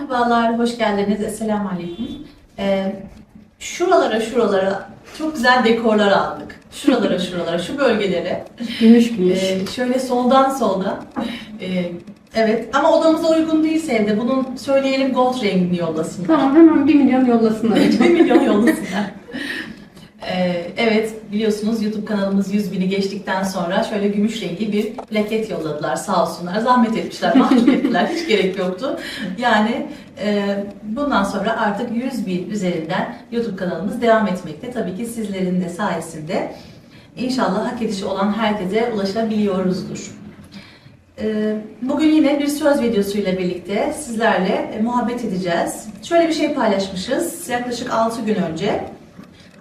Merhabalar, hoş geldiniz. Esselamu Aleyküm. Ee, şuralara şuralara çok güzel dekorlar aldık. Şuralara şuralara, şu bölgelere. Gümüş gümüş. Ee, şöyle soldan soldan. Ee, evet ama odamıza uygun değilse evde bunun söyleyelim gold rengini yollasınlar. Tamam hemen 1 milyon yollasınlar. 1 milyon yollasınlar. Ee, evet biliyorsunuz YouTube kanalımız 100 bini geçtikten sonra şöyle gümüş rengi bir plaket yolladılar sağ olsunlar. Zahmet etmişler, mahcup ettiler. Hiç gerek yoktu. Yani e, bundan sonra artık 100 bin üzerinden YouTube kanalımız devam etmekte. Tabii ki sizlerin de sayesinde inşallah hak edişi olan herkese ulaşabiliyoruzdur. Ee, Bugün yine bir söz videosuyla birlikte sizlerle e, muhabbet edeceğiz. Şöyle bir şey paylaşmışız yaklaşık 6 gün önce.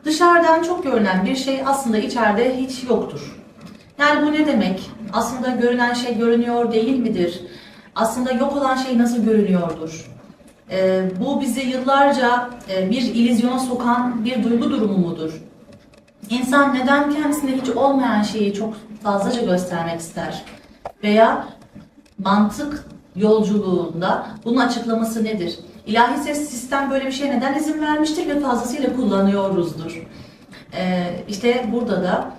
Dışarıdan çok görünen bir şey aslında içeride hiç yoktur. Yani bu ne demek? Aslında görünen şey görünüyor değil midir? Aslında yok olan şey nasıl görünüyordur? Ee, bu bizi yıllarca e, bir ilizyona sokan bir duygu durumu mudur? İnsan neden kendisinde hiç olmayan şeyi çok fazlaca göstermek ister? Veya mantık yolculuğunda bunun açıklaması nedir? İlahi ses sistem böyle bir şeye neden izin vermiştir ve fazlasıyla kullanıyoruzdur. Ee, işte burada da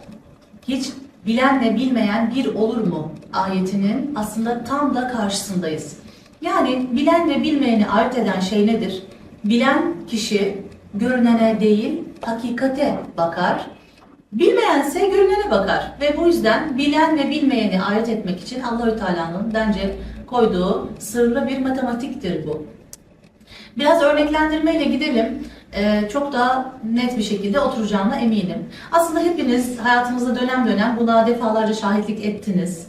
hiç bilenle bilmeyen bir olur mu ayetinin aslında tam da karşısındayız. Yani bilen ve bilmeyeni ayırt eden şey nedir? Bilen kişi görünene değil hakikate bakar. Bilmeyense görünene bakar ve bu yüzden bilen ve bilmeyeni ayırt etmek için Allahü Teala'nın bence koyduğu sırlı bir matematiktir bu. Biraz örneklendirmeyle gidelim. Ee, çok daha net bir şekilde oturacağına eminim. Aslında hepiniz hayatınızda dönem dönem buna defalarca şahitlik ettiniz.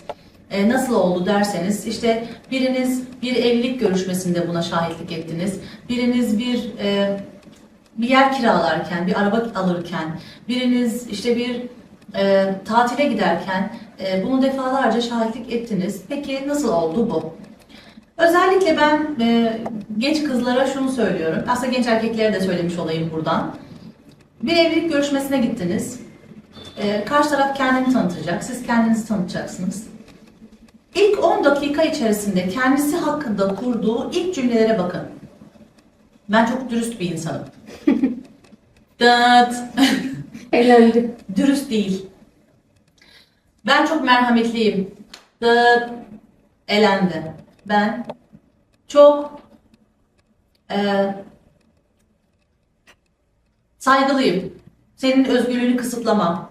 Ee, nasıl oldu derseniz işte biriniz bir evlilik görüşmesinde buna şahitlik ettiniz. Biriniz bir e, bir yer kiralarken, bir araba alırken, biriniz işte bir e, tatile giderken e, bunu defalarca şahitlik ettiniz. Peki nasıl oldu bu? Özellikle ben e, genç kızlara şunu söylüyorum. Aslında genç erkeklere de söylemiş olayım buradan. Bir evlilik görüşmesine gittiniz. E, karşı taraf kendini tanıtacak. Siz kendinizi tanıtacaksınız. İlk 10 dakika içerisinde kendisi hakkında kurduğu ilk cümlelere bakın. Ben çok dürüst bir insanım. Dıt. Eğlendi. Dürüst değil. Ben çok merhametliyim. Dıt. Elendi. Ben çok eee, saygılıyım. Senin özgürlüğünü kısıtlamam.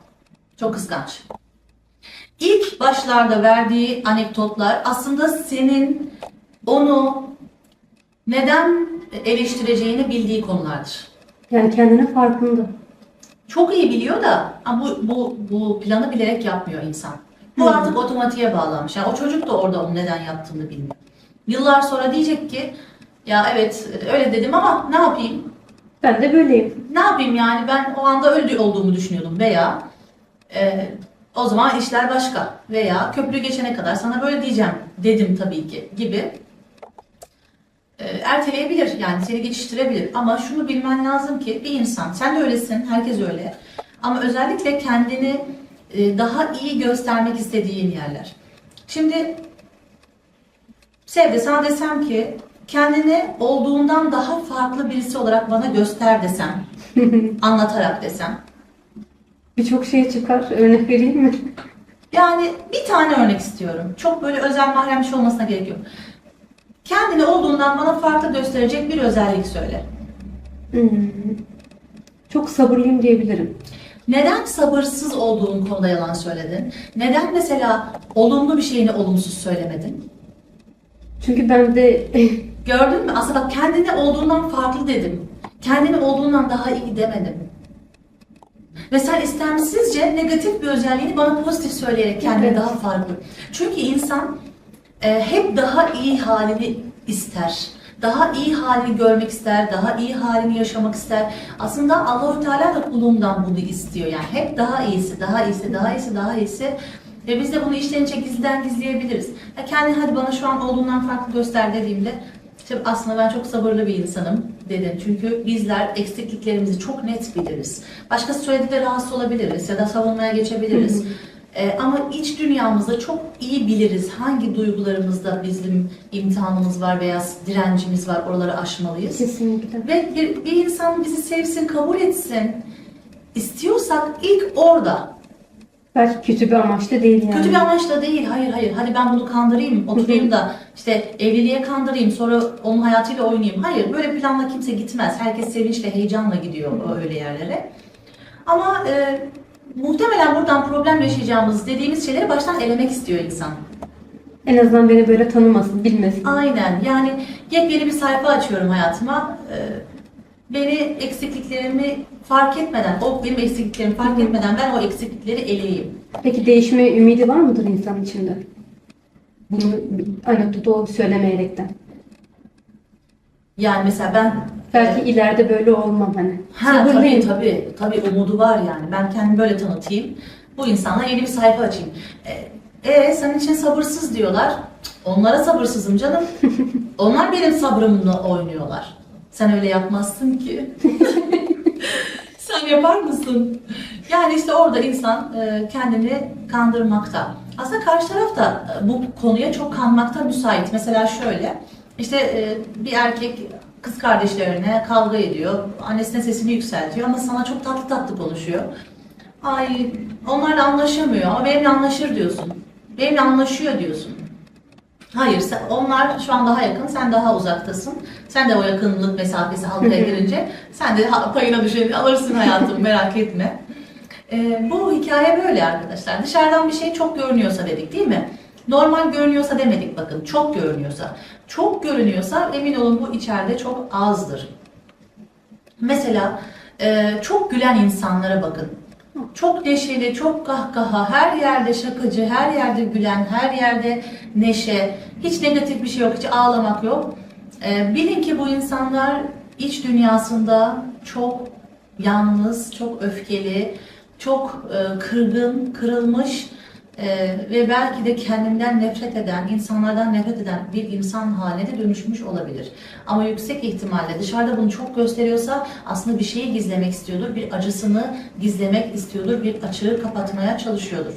Çok kıskanç. İlk başlarda verdiği anekdotlar aslında senin onu neden eleştireceğini bildiği konulardır. Yani kendinin farkında. Çok iyi biliyor da ama bu, bu, bu planı bilerek yapmıyor insan. Bu artık otomatiğe bağlanmış. Yani o çocuk da orada onun neden yaptığını bilmiyor. Yıllar sonra diyecek ki ya evet öyle dedim ama ne yapayım? Ben de böyleyim. Ne yapayım yani ben o anda öldü olduğumu düşünüyordum veya e, o zaman işler başka veya köprü geçene kadar sana böyle diyeceğim dedim tabii ki gibi e, erteleyebilir yani seni geçiştirebilir ama şunu bilmen lazım ki bir insan sen de öylesin herkes öyle ama özellikle kendini daha iyi göstermek istediğin yerler. Şimdi Sevde sana desem ki kendini olduğundan daha farklı birisi olarak bana göster desem anlatarak desem. Birçok şey çıkar. Örnek vereyim mi? Yani bir tane örnek istiyorum. Çok böyle özel mahrem bir şey olmasına gerek yok. Kendini olduğundan bana farklı gösterecek bir özellik söyle. Hmm. Çok sabırlıyım diyebilirim. Neden sabırsız olduğun konuda yalan söyledin? Neden mesela olumlu bir şeyini olumsuz söylemedin? Çünkü ben de Gördün mü? Aslında bak kendini olduğundan farklı dedim. Kendini olduğundan daha iyi demedim. Ve sen istemsizce negatif bir özelliğini bana pozitif söyleyerek kendini Evet. daha farklı. Çünkü insan e, hep daha iyi halini ister. Daha iyi halini görmek ister, daha iyi halini yaşamak ister. Aslında Allahu Teala da kulundan bunu istiyor. Yani hep daha iyisi, daha iyisi, daha iyisi, daha iyisi. Ve biz de bunu içten içe gizliden gizleyebiliriz. Ya kendini hadi bana şu an olduğundan farklı göster dediğimde işte aslında ben çok sabırlı bir insanım dedin. Çünkü bizler eksikliklerimizi çok net biliriz. Başkası söylediğinde rahatsız olabiliriz ya da savunmaya geçebiliriz. E, ama iç dünyamızda çok iyi biliriz hangi duygularımızda bizim imtihanımız var veya direncimiz var oraları aşmalıyız. Kesinlikle. Ve bir, bir insan bizi sevsin, kabul etsin istiyorsak ilk orada. Belki kötü bir amaçla değil yani. Kötü bir amaçla değil. Hayır hayır. Hadi ben bunu kandırayım, oturayım da işte evliliğe kandırayım, sonra onun hayatıyla oynayayım. Hayır, böyle planla kimse gitmez. Herkes sevinç ve heyecanla gidiyor öyle yerlere. Ama e, muhtemelen buradan problem yaşayacağımız dediğimiz şeyleri baştan elemek istiyor insan. En azından beni böyle tanımasın, bilmesin. Aynen. Yani yepyeni bir sayfa açıyorum hayatıma. E, beni eksikliklerimi fark etmeden, o benim eksikliklerimi fark etmeden ben o eksiklikleri eleyeyim. Peki değişme ümidi var mıdır insan içinde? Bunu anekdotu söylemeyerekten. Yani mesela ben Belki ileride böyle olmam hani. Ha tabii tabii. Tabii umudu var yani. Ben kendimi böyle tanıtayım. Bu insanla yeni bir sayfa açayım. E, e senin için sabırsız diyorlar. Onlara sabırsızım canım. Onlar benim sabrımla oynuyorlar. Sen öyle yapmazsın ki. Sen yapar mısın? Yani işte orada insan e, kendini kandırmakta. Aslında karşı taraf da e, bu konuya çok kanmakta müsait. Mesela şöyle, işte e, bir erkek kız kardeşlerine kavga ediyor, annesine sesini yükseltiyor ama sana çok tatlı tatlı konuşuyor. Ay onlarla anlaşamıyor ama benimle anlaşır diyorsun. Benimle anlaşıyor diyorsun. Hayır, sen, onlar şu an daha yakın, sen daha uzaktasın. Sen de o yakınlık mesafesi halkaya girince sen de payına düşeni alırsın hayatım merak etme. Ee, bu hikaye böyle arkadaşlar. Dışarıdan bir şey çok görünüyorsa dedik değil mi? Normal görünüyorsa demedik bakın. Çok görünüyorsa. Çok görünüyorsa emin olun bu içeride çok azdır. Mesela e, çok gülen insanlara bakın. Çok neşeli, çok kahkaha, her yerde şakacı, her yerde gülen, her yerde neşe, hiç negatif bir şey yok, hiç ağlamak yok. E, bilin ki bu insanlar iç dünyasında çok yalnız, çok öfkeli, çok e, kırgın, kırılmış e, ve belki de kendinden nefret eden, insanlardan nefret eden bir insan haline de dönüşmüş olabilir. Ama yüksek ihtimalle dışarıda bunu çok gösteriyorsa aslında bir şeyi gizlemek istiyordur, bir acısını gizlemek istiyordur, bir açığı kapatmaya çalışıyordur.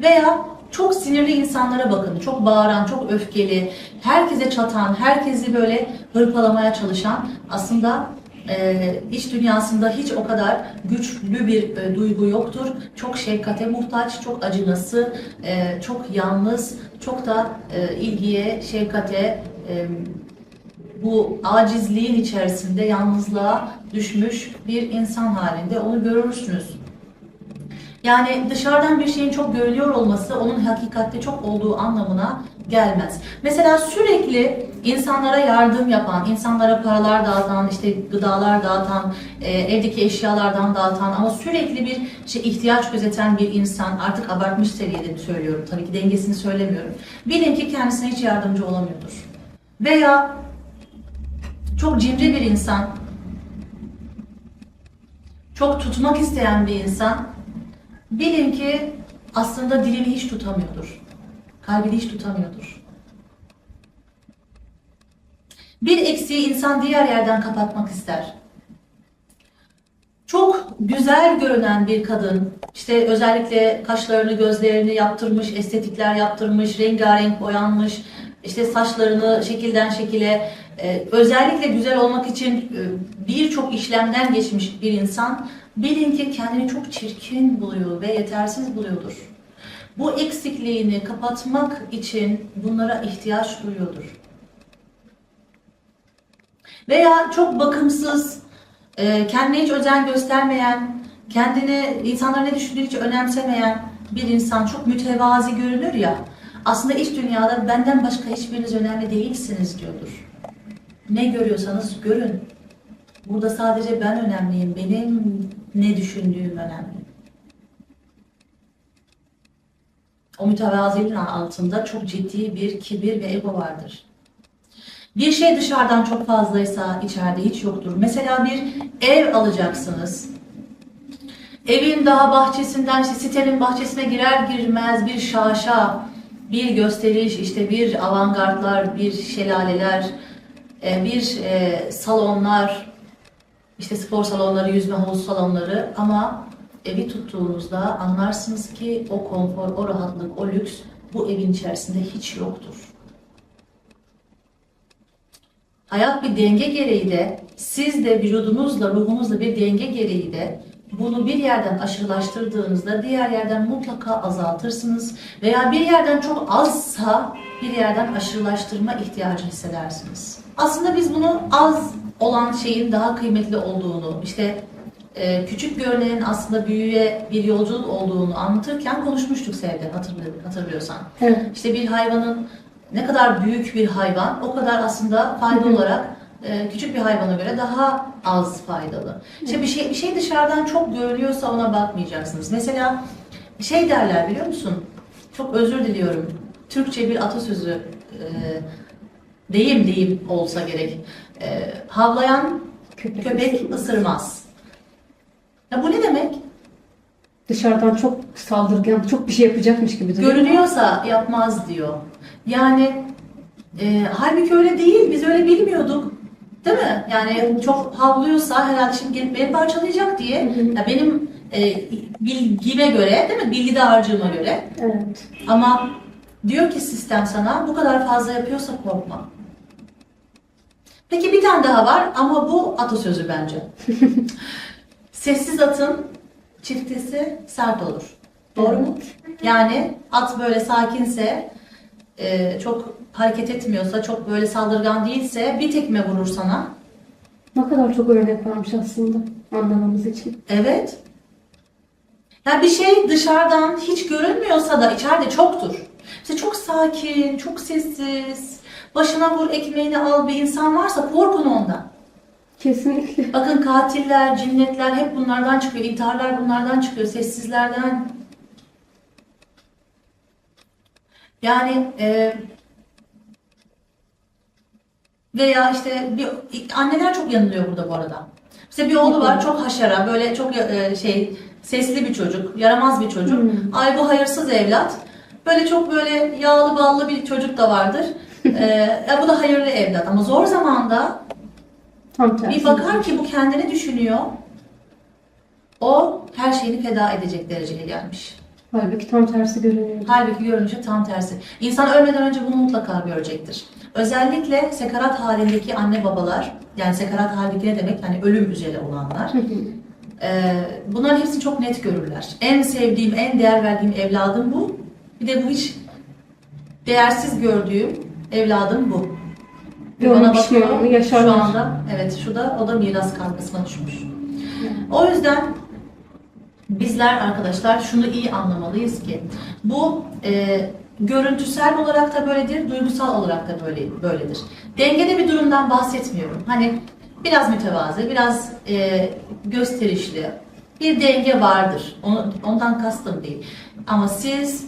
Veya çok sinirli insanlara bakın, çok bağıran, çok öfkeli, herkese çatan, herkesi böyle hırpalamaya çalışan aslında e, iç dünyasında hiç o kadar güçlü bir e, duygu yoktur. Çok şefkate muhtaç, çok acınası, e, çok yalnız, çok da e, ilgiye, şefkate, e, bu acizliğin içerisinde yalnızlığa düşmüş bir insan halinde onu görürsünüz. Yani dışarıdan bir şeyin çok görülüyor olması onun hakikatte çok olduğu anlamına gelmez. Mesela sürekli insanlara yardım yapan, insanlara paralar dağıtan, işte gıdalar dağıtan, e, evdeki eşyalardan dağıtan ama sürekli bir şey ihtiyaç gözeten bir insan artık abartmış seviyede söylüyorum. Tabii ki dengesini söylemiyorum. Bilin ki kendisine hiç yardımcı olamıyordur. Veya çok cimri bir insan, çok tutmak isteyen bir insan bilin ki aslında dilini hiç tutamıyordur. Kalbini hiç tutamıyordur. Bir eksiği insan diğer yerden kapatmak ister. Çok güzel görünen bir kadın, işte özellikle kaşlarını, gözlerini yaptırmış, estetikler yaptırmış, rengarenk boyanmış, işte saçlarını şekilden şekile, e, özellikle güzel olmak için e, birçok işlemden geçmiş bir insan, bilin ki kendini çok çirkin buluyor ve yetersiz buluyordur. Bu eksikliğini kapatmak için bunlara ihtiyaç duyuyordur. Veya çok bakımsız, e, kendine hiç özen göstermeyen, kendini insanların ne düşündüğünü hiç önemsemeyen bir insan çok mütevazi görünür ya. Aslında iç dünyada benden başka hiçbiriniz önemli değilsiniz diyordur. Ne görüyorsanız görün. Burada sadece ben önemliyim. Benim ne düşündüğüm önemli. O mütevaziliğin altında çok ciddi bir kibir ve ego vardır. Bir şey dışarıdan çok fazlaysa içeride hiç yoktur. Mesela bir ev alacaksınız. Evin daha bahçesinden, işte sitenin bahçesine girer girmez bir şaşa, bir gösteriş, işte bir avantgardlar, bir şelaleler, e, bir e, salonlar, işte spor salonları, yüzme havuz salonları ama evi tuttuğunuzda anlarsınız ki o konfor, o rahatlık, o lüks bu evin içerisinde hiç yoktur. Hayat bir denge gereği de siz de vücudunuzla, ruhunuzla bir denge gereği de bunu bir yerden aşırılaştırdığınızda diğer yerden mutlaka azaltırsınız veya bir yerden çok azsa bir yerden aşırılaştırma ihtiyacı hissedersiniz. Aslında biz bunu az olan şeyin daha kıymetli olduğunu, işte e, küçük görünenin aslında büyüye bir yolculuk olduğunu anlatırken konuşmuştuk Sevde hatırlı- hatırlıyorsan. Evet. İşte bir hayvanın ne kadar büyük bir hayvan o kadar aslında fayda olarak küçük bir hayvana göre daha az faydalı. İşte bir şey bir şey dışarıdan çok görülüyorsa ona bakmayacaksınız. Mesela şey derler biliyor musun? Çok özür diliyorum. Türkçe bir atasözü e, deyim deyim olsa gerek. E, havlayan Köpek, köpek ısırmaz. Ya bu ne demek? Dışarıdan çok saldırgan, çok bir şey yapacakmış gibi duruyor. Görünüyorsa yapmaz diyor. Yani e, halbuki öyle değil. Biz öyle bilmiyorduk. Değil mi? Yani çok havlıyorsa herhalde şimdi gelip beni parçalayacak diye. Ya benim e, bilgime göre, değil mi? Bilgi dağarcığıma göre. Evet. Ama diyor ki sistem sana bu kadar fazla yapıyorsa korkma. Peki bir tane daha var ama bu atasözü bence. Sessiz atın çiftesi sert olur. Doğru mu? Yani at böyle sakinse, e, çok hareket etmiyorsa, çok böyle saldırgan değilse bir tekme vurur sana. Ne kadar çok örnek varmış aslında anlamamız için. Evet. Ya bir şey dışarıdan hiç görünmüyorsa da içeride çoktur. İşte çok sakin, çok sessiz, başına vur ekmeğini al bir insan varsa korkun ondan. Kesinlikle. Bakın katiller, cinnetler hep bunlardan çıkıyor. İntiharlar bunlardan çıkıyor. Sessizlerden. Yani e, veya işte bir anneler çok yanılıyor burada bu arada. İşte bir oğlu var çok haşara böyle çok e, şey sesli bir çocuk, yaramaz bir çocuk. Hmm. Ay bu hayırsız evlat. Böyle çok böyle yağlı ballı bir çocuk da vardır. E, ya bu da hayırlı evlat ama zor zamanda Tam tersi. bir bakar ki bu kendini düşünüyor. O her şeyini feda edecek dereceye gelmiş. Halbuki tam tersi görünüyor. Halbuki görünüşü tam tersi. İnsan ölmeden önce bunu mutlaka görecektir. Özellikle sekarat halindeki anne babalar, yani sekarat halindeki ne demek? Yani ölüm üzere olanlar. E, bunların hepsini çok net görürler. En sevdiğim, en değer verdiğim evladım bu. Bir de bu hiç değersiz gördüğüm evladım bu. Ve pişmanlığını yaşarlar. Şu anda, evet şu da, o da miras kalkasına düşmüş. O yüzden bizler arkadaşlar şunu iyi anlamalıyız ki bu e, görüntüsel olarak da böyledir, duygusal olarak da böyle böyledir. Dengede bir durumdan bahsetmiyorum. Hani biraz mütevazı, biraz e, gösterişli bir denge vardır. Onu, ondan kastım değil. Ama siz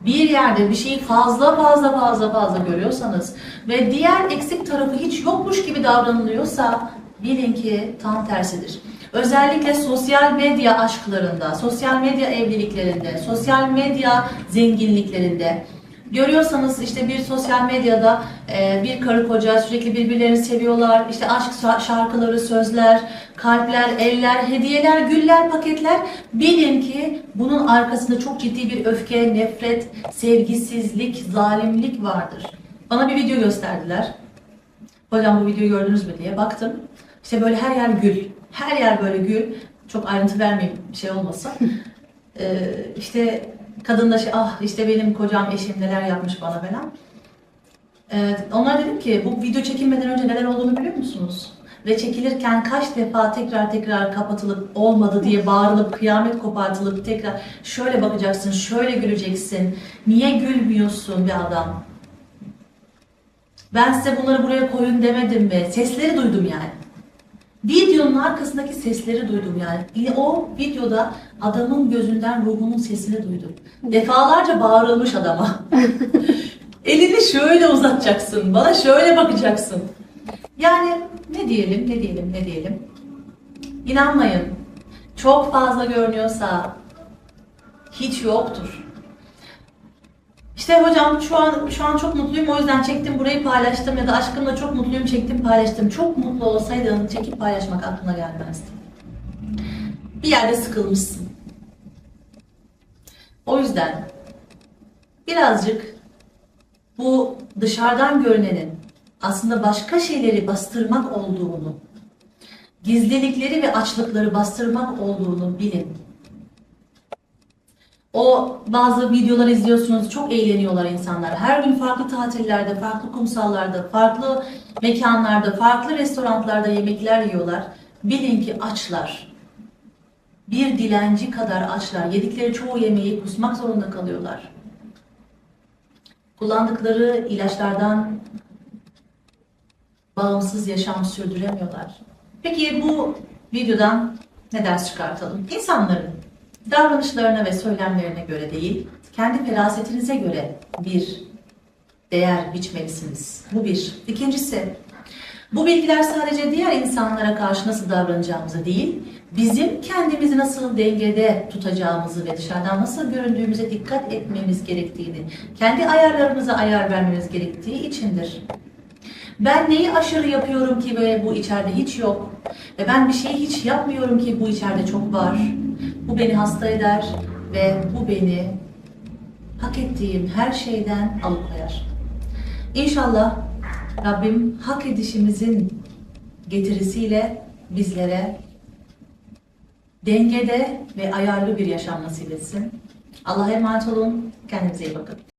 bir yerde bir şeyi fazla fazla fazla fazla görüyorsanız ve diğer eksik tarafı hiç yokmuş gibi davranılıyorsa bilin ki tam tersidir. Özellikle sosyal medya aşklarında, sosyal medya evliliklerinde, sosyal medya zenginliklerinde görüyorsanız işte bir sosyal medyada e, bir karı koca sürekli birbirlerini seviyorlar. İşte aşk şa- şarkıları, sözler, kalpler, eller, hediyeler, güller, paketler. Bilin ki bunun arkasında çok ciddi bir öfke, nefret, sevgisizlik, zalimlik vardır. Bana bir video gösterdiler. Hocam bu videoyu gördünüz mü diye baktım. İşte böyle her yer gül. Her yer böyle gül. Çok ayrıntı vermeyeyim şey olmasın. Ee, işte kadın da şey ah işte benim kocam eşim neler yapmış bana falan. Ee, onlara dedim ki bu video çekilmeden önce neler olduğunu biliyor musunuz? Ve çekilirken kaç defa tekrar tekrar kapatılıp olmadı diye bağırılıp kıyamet kopartılıp tekrar şöyle bakacaksın, şöyle güleceksin. Niye gülmüyorsun bir adam? Ben size bunları buraya koyun demedim mi? Sesleri duydum yani. Videonun arkasındaki sesleri duydum yani. O videoda adamın gözünden ruhunun sesini duydum. Defalarca bağırılmış adama. Elini şöyle uzatacaksın, bana şöyle bakacaksın. Yani ne diyelim, ne diyelim, ne diyelim. İnanmayın. Çok fazla görünüyorsa hiç yoktur. İşte hocam şu an şu an çok mutluyum o yüzden çektim burayı paylaştım ya da aşkımla çok mutluyum çektim paylaştım. Çok mutlu olsaydın çekip paylaşmak aklına gelmezdi. Bir yerde sıkılmışsın. O yüzden birazcık bu dışarıdan görünenin aslında başka şeyleri bastırmak olduğunu, gizlilikleri ve açlıkları bastırmak olduğunu bilin. O bazı videolar izliyorsunuz, çok eğleniyorlar insanlar. Her gün farklı tatillerde, farklı kumsallarda, farklı mekanlarda, farklı restoranlarda yemekler yiyorlar. Bilin ki açlar. Bir dilenci kadar açlar. Yedikleri çoğu yemeği kusmak zorunda kalıyorlar. Kullandıkları ilaçlardan bağımsız yaşam sürdüremiyorlar. Peki bu videodan ne ders çıkartalım? İnsanların davranışlarına ve söylemlerine göre değil, kendi ferasetinize göre bir değer biçmelisiniz. Bu bir. İkincisi, bu bilgiler sadece diğer insanlara karşı nasıl davranacağımızı değil, bizim kendimizi nasıl dengede tutacağımızı ve dışarıdan nasıl göründüğümüze dikkat etmemiz gerektiğini, kendi ayarlarımıza ayar vermemiz gerektiği içindir. Ben neyi aşırı yapıyorum ki ve bu içeride hiç yok? Ve ben bir şeyi hiç yapmıyorum ki bu içeride çok var. Bu beni hasta eder ve bu beni hak ettiğim her şeyden alıkoyar. İnşallah Rabbim hak edişimizin getirisiyle bizlere dengede ve ayarlı bir yaşam nasip etsin. Allah'a emanet olun. Kendinize iyi bakın.